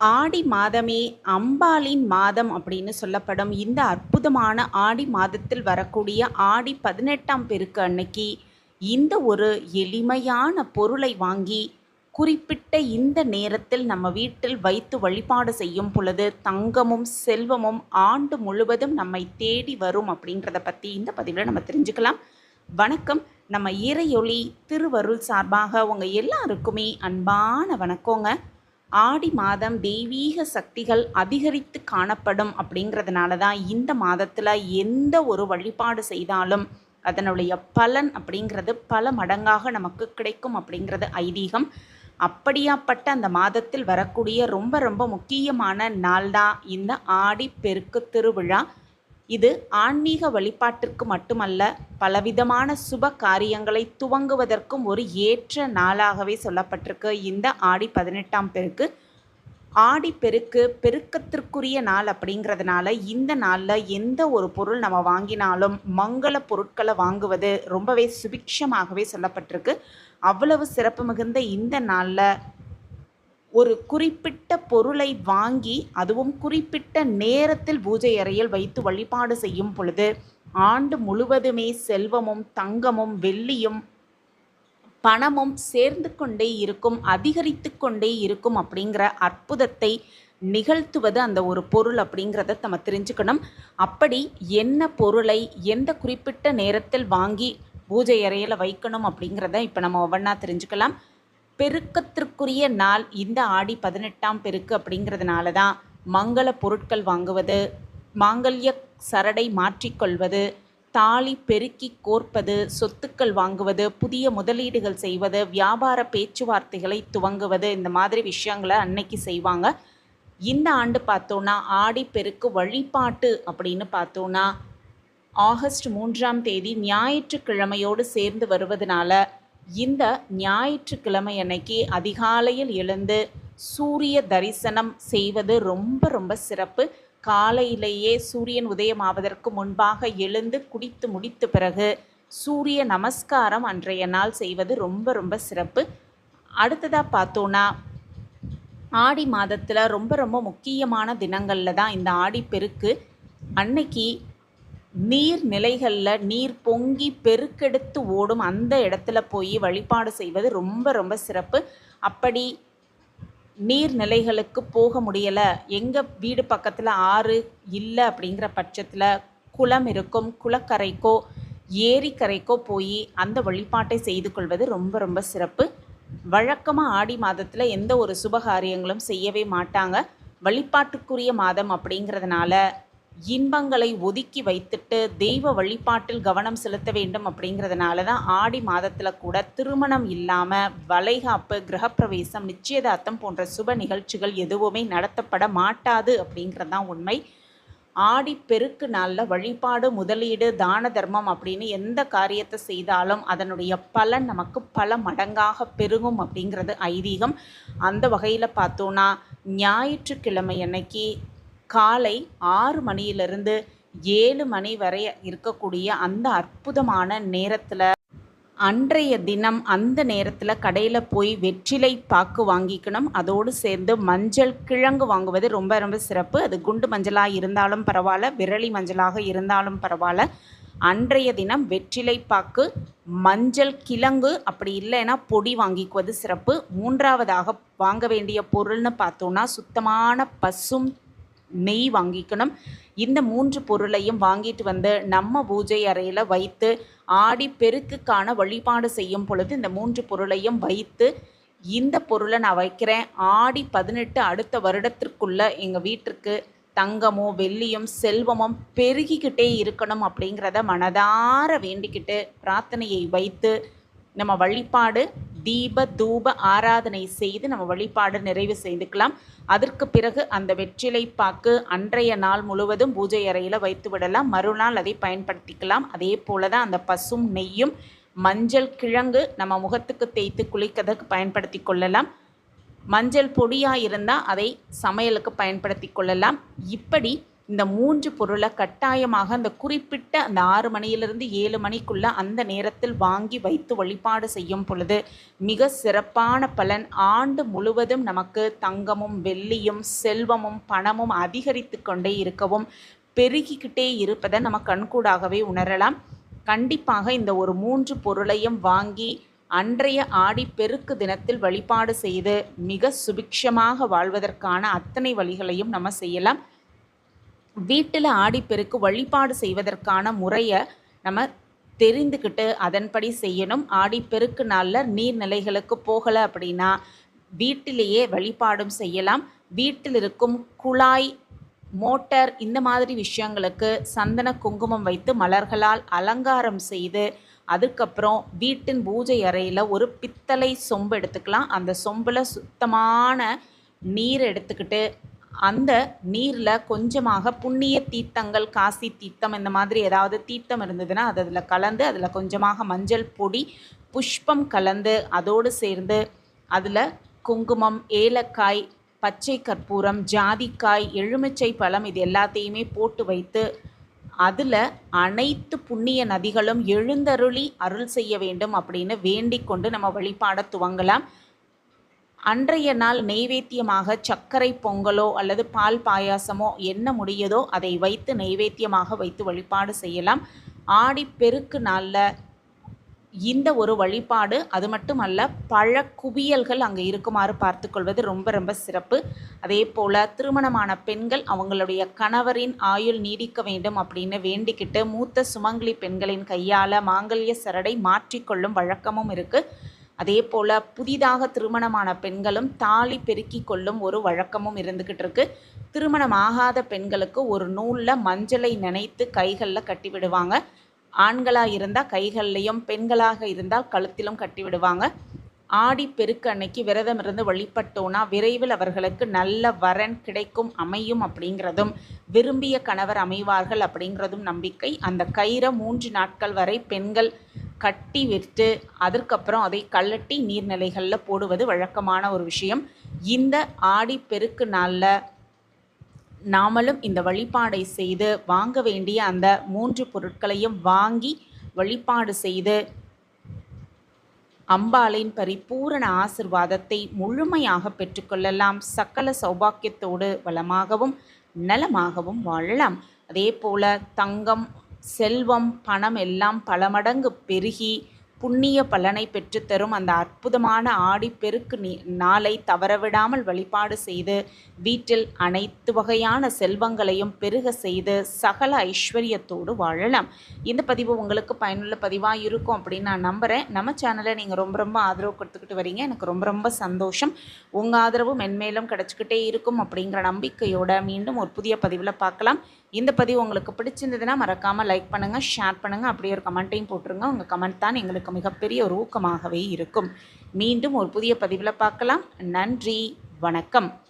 ஆடி மாதமே அம்பாளின் மாதம் அப்படின்னு சொல்லப்படும். இந்த அற்புதமான ஆடி மாதத்தில் வரக்கூடிய ஆடி பதினெட்டாம் பெருக்கு அன்னைக்கு இந்த ஒரு எளிமையான பொருளை வாங்கி குறிப்பிட்ட இந்த நேரத்தில் நம்ம வீட்டில் வைத்து வழிபாடு செய்யும் பொழுது தங்கமும் செல்வமும் ஆண்டு முழுவதும் நம்மை தேடி வரும் அப்படின்றத பற்றி இந்த பதிவில் நம்ம தெரிஞ்சுக்கலாம். வணக்கம். நம்ம இறையொளி திருவருள் சார்பாக உங்கள் எல்லாருக்குமே அன்பான வணக்கங்க. ஆடி மாதம் தெய்வீக சக்திகள் அதிகரித்து காணப்படும் அப்படிங்கிறதுனால தான் இந்த மாதத்தில் எந்த ஒரு வழிபாடு செய்தாலும் அதனுடைய பலன் அப்படிங்கிறது பல மடங்காக நமக்கு கிடைக்கும் அப்படிங்கிறது ஐதீகம். அப்படியாப்பட்ட அந்த மாதத்தில் வரக்கூடிய ரொம்ப ரொம்ப முக்கியமான நாள் தான் இந்த ஆடி பெருக்கு திருவிழா. இது ஆன்மீக வழிபாட்டிற்கு மட்டுமல்ல பலவிதமான சுப காரியங்களை துவங்குவதற்கும் ஒரு ஏற்ற நாளாகவே சொல்லப்பட்டிருக்கு. இந்த ஆடி பதினெட்டாம் பெருக்கு. ஆடி பெருக்கு பெருக்கத்திற்குரிய நாள் அப்படிங்கிறதுனால இந்த நாளில் எந்த ஒரு பொருள் நம்ம வாங்கினாலும் மங்கள பொருட்களை வாங்குவது ரொம்பவே சுபிக்ஷமாகவே சொல்லப்பட்டிருக்கு. அவ்வளவு சிறப்பு மிகுந்த இந்த நாளில் ஒரு குறிப்பிட்ட பொருளை வாங்கி அதுவும் குறிப்பிட்ட நேரத்தில் பூஜை அறையில் வைத்து வழிபாடு செய்யும் பொழுது ஆண்டு முழுவதுமே செல்வமும் தங்கமும் வெள்ளியும் பணமும் சேர்ந்து கொண்டே இருக்கும் அதிகரித்து கொண்டே இருக்கும் அப்படிங்கிற அற்புதத்தை நிகழ்த்துவது அந்த ஒரு பொருள் அப்படிங்கிறத நம்ம தெரிஞ்சுக்கணும். அப்படி என்ன பொருளை எந்த குறிப்பிட்ட நேரத்தில் வாங்கி பூஜை அறையில் வைக்கணும் அப்படிங்கிறத இப்போ நம்ம ஒவ்வொன்றா தெரிஞ்சுக்கலாம். பெருக்கத்திற்குரிய நாள் இந்த ஆடி பதினெட்டாம் பெருக்கு அப்படிங்கிறதுனால தான் மங்கள பொருட்கள் வாங்குவது மாங்கல்ய சரடை மாற்றிக்கொள்வது தாலி பெருக்கி கோர்ப்பது சொத்துக்கள் வாங்குவது புதிய முதலீடுகள் செய்வது வியாபார பேச்சுவார்த்தைகளை துவங்குவது இந்த மாதிரி விஷயங்களை அன்னைக்கு செய்வாங்க. இந்த ஆண்டு பார்த்தோன்னா ஆடி பெருக்கு வழிபாட்டு அப்படின்னு பார்த்தோன்னா ஆகஸ்ட் மூன்றாம் தேதி ஞாயிற்றுக்கிழமையோடு சேர்ந்து வருவதனால இந்த ஞாயிற்றுக்கிழமை அன்னைக்கு அதிகாலையில் எழுந்து சூரிய தரிசனம் செய்வது ரொம்ப ரொம்ப சிறப்பு. காலையிலேயே சூரியன் உதயமாவதற்கு முன்பாக எழுந்து குடித்து முடித்த பிறகு சூரிய நமஸ்காரம் அன்றைய நாள் செய்வது ரொம்ப ரொம்ப சிறப்பு. அடுத்ததாக பார்த்தோன்னா ஆடி மாதத்தில் ரொம்ப ரொம்ப முக்கியமான தினங்களில் தான் இந்த ஆடி பெருக்கு. அன்னைக்கு நீர் நிலைகளில் நீர் பொங்கி பெருக்கெடுத்து ஓடும் அந்த இடத்துல போய் வழிபாடு செய்வது ரொம்ப ரொம்ப சிறப்பு. அப்படி நீர்நிலைகளுக்கு போக முடியலை. எங்கள் வீடு பக்கத்தில் ஆறு இல்லை அப்படிங்கிற பட்சத்தில் குளம் இருக்கும் குளக்கரைக்கோ ஏரிக்கரைக்கோ போய் அந்த வழிபாட்டை செய்து கொள்வது ரொம்ப ரொம்ப சிறப்பு. வழக்கமாக ஆடி மாதத்தில் எந்த ஒரு சுபகாரியங்களும் செய்யவே மாட்டாங்க. வழிபாட்டுக்குரிய மாதம் அப்படிங்கிறதுனால இன்பங்களை ஒதுக்கி வைத்துட்டு தெய்வ வழிபாட்டில் கவனம் செலுத்த வேண்டும் அப்படிங்கிறதுனால தான் ஆடி மாதத்தில் கூட திருமணம் இல்லாமல் வளைகாப்பு கிரகப்பிரவேசம் நிச்சயதார்த்தம் போன்ற சுப நிகழ்ச்சிகள் எதுவுமே நடத்தப்பட மாட்டாது அப்படிங்கிறது தான் உண்மை. ஆடி பெருக்கு நாளில் வழிபாடு முதலீடு தான தர்மம் அப்படின்னு எந்த காரியத்தை செய்தாலும் அதனுடைய பலன் நமக்கு பல மடங்காக பெருகும் அப்படிங்கிறது ஐதீகம். அந்த வகையில் பார்த்தோன்னா ஞாயிற்றுக்கிழமை அன்னைக்கு காலை ஆறு மணியிலிருந்து ஏழு மணி வரை இருக்கக்கூடிய அந்த அற்புதமான நேரத்தில் அன்றைய தினம் அந்த நேரத்தில் கடையில் போய் வெற்றிலை பாக்கு வாங்கிக்கணும். அதோடு சேர்ந்து மஞ்சள் கிழங்கு வாங்குவது ரொம்ப ரொம்ப சிறப்பு. அது குண்டு மஞ்சளாக இருந்தாலும் பரவாயில்ல விரலி மஞ்சளாக இருந்தாலும் பரவாயில்ல. அன்றைய தினம் வெற்றிலை பாக்கு மஞ்சள் கிழங்கு அப்படி இல்லைன்னா பொடி வாங்கிக்குவது சிறப்பு. மூன்றாவதாக வாங்க வேண்டிய பொருள்னு பார்த்தோன்னா சுத்தமான பசும் நெய் வாங்கிக்கணும். இந்த மூன்று பொருளையும் வாங்கிட்டு வந்து நம்ம பூஜை அறையில் வைத்து ஆடி பெருக்குக்கான வழிபாடு செய்யும் பொழுது இந்த மூன்று பொருளையும் வைத்து இந்த பொருளை நான் வைக்கிறேன். ஆடி பதினெட்டு அடுத்த வருடத்திற்குள்ளே எங்கள் வீட்டிற்கு தங்கமோ வெள்ளியும் செல்வமும் பெருகிக்கிட்டே இருக்கணும் அப்படிங்கிறத மனதார வேண்டிக்கிட்டு பிரார்த்தனையை வைத்து நம்ம வழிபாடு தீப தூப ஆராதனை செய்து நம்ம வழிபாடு நிறைவு செய்துக்கலாம். அதற்கு பிறகு அந்த வெற்றிலை பாக்கு அன்றைய நாள் முழுவதும் பூஜை அறையில் வைத்து விடலாம். மறுநாள் அதை பயன்படுத்திக்கலாம். அதே போல தான் அந்த பசும் நெய்யும் மஞ்சள் கிழங்கு நம்ம முகத்துக்கு தேய்த்து குளிக்கிறதுக்கு பயன்படுத்தி கொள்ளலாம். மஞ்சள் பொடியாக இருந்தால் அதை சமையலுக்கு பயன்படுத்தி கொள்ளலாம். இப்படி இந்த மூன்று பொருளை கட்டாயமாக அந்த குறிப்பிட்ட அந்த ஆறு மணியிலிருந்து ஏழு மணிக்குள்ள அந்த நேரத்தில் வாங்கி வைத்து வழிபாடு செய்யும் பொழுது மிக சிறப்பான பலன். ஆண்டு முழுவதும் நமக்கு தங்கமும் வெள்ளியும் செல்வமும் பணமும் அதிகரித்து கொண்டே இருக்கவும் பெருகிக்கிட்டே இருப்பதை நம்ம கண்கூடாகவே உணரலாம். கண்டிப்பாக இந்த ஒரு மூன்று பொருளையும் வாங்கி அன்றைய ஆடி பெருக்கு தினத்தில் வழிபாடு செய்து மிக சுபிக்ஷமாக வாழ்வதற்கான அத்தனை வழிகளையும் நம்ம செய்யலாம். வீட்டில் ஆடிப்பெருக்கு வழிபாடு செய்வதற்கான முறையை நம்ம தெரிந்துக்கிட்டு அதன்படி செய்யணும். ஆடிப்பெருக்கு நாளில் நீர்நிலைகளுக்கு போகலை அப்படின்னா வீட்டிலேயே வழிபாடும் செய்யலாம். வீட்டில் இருக்கும் குழாய் மோட்டர் இந்த மாதிரி விஷயங்களுக்கு சந்தன குங்குமம் வைத்து மலர்களால் அலங்காரம் செய்து அதுக்கப்புறம் வீட்டின் பூஜை அறையில் ஒரு பித்தளை சொம்பு எடுத்துக்கலாம். அந்த சொம்பில் சுத்தமான நீர் எடுத்துக்கிட்டு அந்த நீரில் கொஞ்சமாக புண்ணிய தீர்த்தங்கள் காசி தீர்த்தம் இந்த மாதிரி ஏதாவது தீர்த்தம் இருந்ததுன்னா அது அதில் கலந்து அதில் கொஞ்சமாக மஞ்சள் பொடி புஷ்பம் கலந்து அதோடு சேர்ந்து அதில் குங்குமம் ஏலக்காய் பச்சை கற்பூரம் ஜாதிக்காய் எலுமிச்சை பழம் இது எல்லாத்தையுமே போட்டு வைத்து அதில் அனைத்து புண்ணிய நதிகளும் எழுந்தருளி அருள் செய்ய வேண்டும் அப்படின்னு வேண்டிக் கொண்டு நம்ம வழிபாட துவங்கலாம். அன்றைய நாள் நெய்வேத்தியமாக சர்க்கரை பொங்கலோ அல்லது பால் பாயாசமோ என்ன முடியதோ அதை வைத்து நெய்வேத்தியமாக வைத்து வழிபாடு செய்யலாம். ஆடி பெருக்கு நாளில் இந்த ஒரு வழிபாடு அது மட்டுமல்ல பழ குவியல்கள் அங்கே இருக்குமாறு பார்த்துக்கொள்வது ரொம்ப ரொம்ப சிறப்பு. அதே போல் திருமணமான பெண்கள் அவங்களுடைய கணவரின் ஆயுள் நீடிக்க வேண்டும் அப்படின்னு வேண்டிக்கிட்டு மூத்த சுமங்கலி பெண்களின் கையால் மாங்கல்ய சரடை மாற்றிக்கொள்ளும் வழக்கமும் இருக்குது அதே போல் புதிதாக திருமணமான பெண்களும் தாலி பெருக்கி கொள்ளும் ஒரு வழக்கமும் இருந்துக்கிட்டு இருக்கு திருமணம் ஆகாத பெண்களுக்கு ஒரு நூலில் மஞ்சளை நினைத்து கைகளில் கட்டி விடுவாங்க ஆண்களாக இருந்தால் கைகள்லையும் பெண்களாக இருந்தால் கழுத்திலும் கட்டி விடுவாங்க ஆடி பெருக்கு அன்னைக்கு விரதம் இருந்து வழிபட்டோன்னா விரைவில் அவர்களுக்கு நல்ல வரன் கிடைக்கும் அமையும் அப்படிங்கிறதும் விரும்பிய கணவர் அமைவார்கள் அப்படிங்கிறதும் நம்பிக்கை. அந்த கயிறை மூன்று நாட்கள் வரை பெண்கள் கட்டி விட்டு அதற்கப்புறம் அதை கள்ளட்டி நீர்நிலைகளில் போடுவது வழக்கமான ஒரு விஷயம். இந்த ஆடி பெருக்கு நாளில் நாமளும் இந்த வழிபாடை செய்து வாங்க வேண்டிய அந்த மூன்று பொருட்களையும் வாங்கி வழிபாடு செய்து அம்பாளின் பரிபூரண ஆசிர்வாதத்தை முழுமையாக பெற்றுக்கொள்ளலாம் சக்கல சௌபாக்கியத்தோடு வளமாகவும் நலமாகவும் வாழலாம். அதே போல தங்கம் செல்வம் பணம் எல்லாம் பல மடங்கு பெருகி புண்ணிய பலனை பெற்றுத்தரும் அந்த அற்புதமான ஆடிப்பெருக்கு நாளை தவறவிடாமல் வழிபாடு செய்து வீட்டில் அனைத்து வகையான செல்வங்களையும் பெருக செய்து சகல ஐஸ்வர்யத்தோடு வாழலாம். இந்த பதிவு உங்களுக்கு பயனுள்ள பதிவாக இருக்கும் அப்படின்னு நான் நம்புகிறேன் நம்ம சேனலை நீங்கள் ரொம்ப ரொம்ப ஆதரவு கொடுத்துக்கிட்டு வரீங்க. எனக்கு ரொம்ப ரொம்ப சந்தோஷம். உங்கள் ஆதரவு மென்மேலும் கிடச்சிக்கிட்டே இருக்கும் அப்படிங்கிற நம்பிக்கையோட மீண்டும் ஒரு புதிய பதிவில் பார்க்கலாம். இந்த பதிவு உங்களுக்கு பிடிச்சிருந்ததுன்னா மறக்காமல் லைக் பண்ணுங்கள் ஷேர் பண்ணுங்கள் அப்படியே ஒரு கமெண்ட்டையும் போட்டுருங்க. உங்கள் கமெண்ட் தான் எங்களுக்கு மிகப்பெரிய ஒரு ஊக்கமாகவே இருக்கும். மீண்டும் ஒரு புதிய பதிவில் பார்க்கலாம். நன்றி. வணக்கம்.